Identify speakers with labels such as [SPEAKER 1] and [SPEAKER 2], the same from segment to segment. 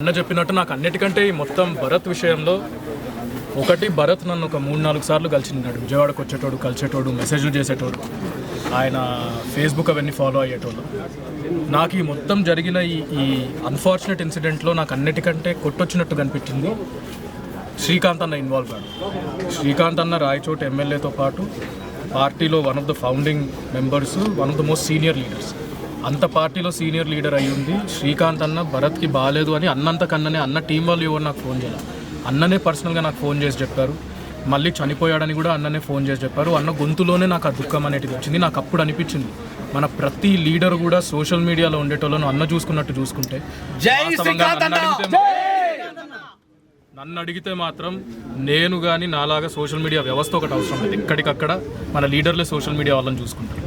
[SPEAKER 1] అన్న చెప్పినట్టు నాకు అన్నిటికంటే ఈ మొత్తం భరత్ విషయంలో ఒకటి భరత్ నన్ను ఒక మూడు నాలుగు సార్లు కలిసినాడు విజయవాడకు వచ్చేటోడు కలిసేటోడు మెసేజ్లు చేసేటోడు ఆయన ఫేస్బుక్ అవన్నీ ఫాలో అయ్యేటోడు నాకు ఈ మొత్తం జరిగిన ఈ ఈ అన్ఫార్చునేట్ ఇన్సిడెంట్లో నాకు అన్నిటికంటే కొట్టొచ్చినట్టు కనిపించింది శ్రీకాంత్ అన్న ఇన్వాల్వ్ కాదు శ్రీకాంత్ అన్న రాయచోటి ఎమ్మెల్యేతో పాటు పార్టీలో one of the founding members one of the most senior leaders అంత పార్టీలో సీనియర్ లీడర్ అయి ఉంది శ్రీకాంత్ అన్న భరత్కి బాగాలేదు అని అన్నంత కన్ననే అన్న టీం వాళ్ళు ఎవరు నాకు ఫోన్ చేయాలి. అన్ననే పర్సనల్గా నాకు ఫోన్ చేసి చెప్పారు. మళ్ళీ చనిపోయాడని కూడా అన్ననే ఫోన్ చేసి చెప్పారు. అన్న గొంతులోనే నాకు ఆ దుఃఖం అనేది వచ్చింది. నాకు అప్పుడు అనిపించింది. మన ప్రతి లీడర్ కూడా సోషల్ మీడియాలో ఉండేటోళ్ళను అన్న చూసుకున్నట్టు చూసుకుంటే వాస్తవంగా నన్ను అడిగితే నన్ను అడిగితే మాత్రం నేను కానీ నాలాగా సోషల్ మీడియా వ్యవస్థ ఒకటి అవసరం లేదు. ఎక్కడికక్కడ మన లీడర్లే సోషల్ మీడియా వాళ్ళని చూసుకుంటారు.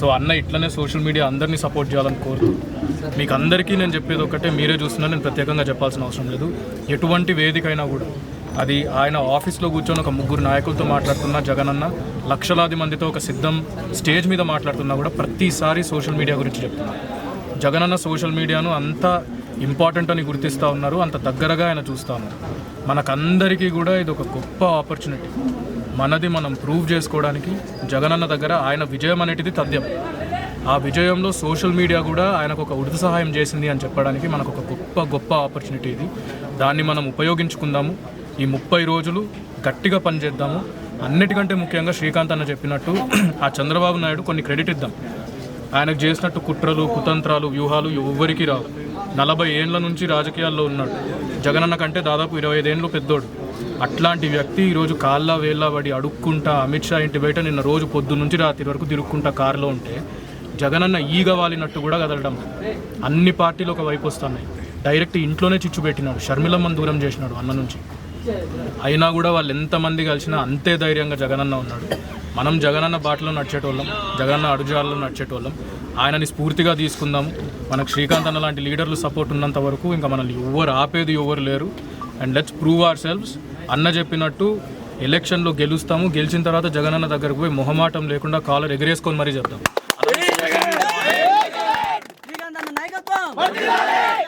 [SPEAKER 1] సో అన్న ఇట్లనే సోషల్ మీడియా అందరినీ సపోర్ట్ చేయాలని కోరుతూ మీకు అందరికీ నేను చెప్పేది ఒకటే మీరే చూస్తున్నా నేను ప్రత్యేకంగా చెప్పాల్సిన అవసరం లేదు. ఎటువంటి వేదికైనా కూడా అది ఆయన ఆఫీస్లో కూర్చొని ఒక ముగ్గురు నాయకులతో మాట్లాడుతున్నా జగనన్న లక్షలాది మందితో ఒక సిద్ధం స్టేజ్ మీద మాట్లాడుతున్నా కూడా ప్రతిసారి సోషల్ మీడియా గురించి చెప్తున్నారు జగనన్న సోషల్ మీడియాను అంత ఇంపార్టెంట్ అని గుర్తిస్తూ ఉన్నారు అంత దగ్గరగా ఆయన చూస్తూ ఉన్నారు. మనకందరికీ కూడా ఇది ఒక గొప్ప ఆపర్చునిటీ. మనది మనం ప్రూవ్ చేసుకోవడానికి జగనన్న దగ్గర ఆయన విజయం అనేటిది తథ్యం. ఆ విజయంలో సోషల్ మీడియా కూడా ఆయనకు ఒక ఉడిత సహాయం చేసింది అని చెప్పడానికి మనకు ఒక గొప్ప గొప్ప ఆపర్చునిటీ ఇది. దాన్ని మనం ఉపయోగించుకుందాము. ఈ ముప్పై రోజులు గట్టిగా పనిచేద్దాము. అన్నిటికంటే ముఖ్యంగా శ్రీకాంత్ అన్న చెప్పినట్టు ఆ చంద్రబాబు నాయుడు కొన్ని క్రెడిట్ ఇద్దాం. ఆయనకు చేసినట్టు కుట్రలు కుతంత్రాలు వ్యూహాలు ఎవ్వరికీ రావు. నలభై ఏండ్ల నుంచి రాజకీయాల్లో ఉన్నాడు. జగనన్న కంటే దాదాపు ఇరవై ఐదేండ్లు పెద్దోడు. అట్లాంటి వ్యక్తి ఈరోజు కాళ్ళ వేళ్ళ పడి అడుక్కుంటా అమిత్ షా ఇంటి బయట నిన్న రోజు పొద్దు నుంచి రాత్రి వరకు తిరుక్కుంటా కారులో ఉంటే జగనన్న ఈగ వాలినట్టు కూడా కదలడం అన్ని పార్టీలు ఒక వైపు వస్తున్నాయి. డైరెక్ట్ ఇంట్లోనే చిచ్చు పెట్టినాడు. షర్మిలమ్మను దూరం చేసినాడు అన్న నుంచి. అయినా కూడా వాళ్ళు ఎంతమంది కలిసినా అంతే ధైర్యంగా జగనన్న ఉన్నాడు. మనం జగనన్న బాటలో నడిచేటోళ్ళం జగనన్న అడుజాలలో నడిచేటోళ్ళం. ఆయనని స్ఫూర్తిగా తీసుకుందాము మనకు శ్రీకాంత్ అన్న లాంటి లీడర్లు సపోర్ట్ ఉన్నంత వరకు ఇంకా మనల్ని ఎవరు ఆపేది ఎవరు లేరు. And let's prove ourselves అన్న చెప్పినట్టు ఎలక్షన్లో గెలుస్తాము. గెలిచిన తర్వాత జగనన్న దగ్గరకు పోయి మొహమాటం లేకుండా కాలర్ ఎగరేసుకొని మరీ చెప్తాం.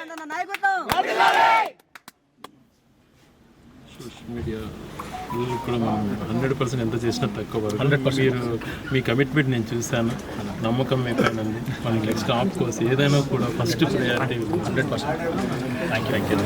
[SPEAKER 2] అన్న అన్న
[SPEAKER 3] సోషల్ మీడియా కూడా మనం హండ్రెడ్ పర్సెంట్ ఎంత చేసినా తక్కువ వరకు. మీరు మీ కమిట్మెంట్ నేను చూశాను. నమ్మకం మీ పైన ఉంది మనకి నెక్స్ట్ ఆఫ్ కోర్స్ ఏదైనా కూడా first priority hundred percent. Thank you thank you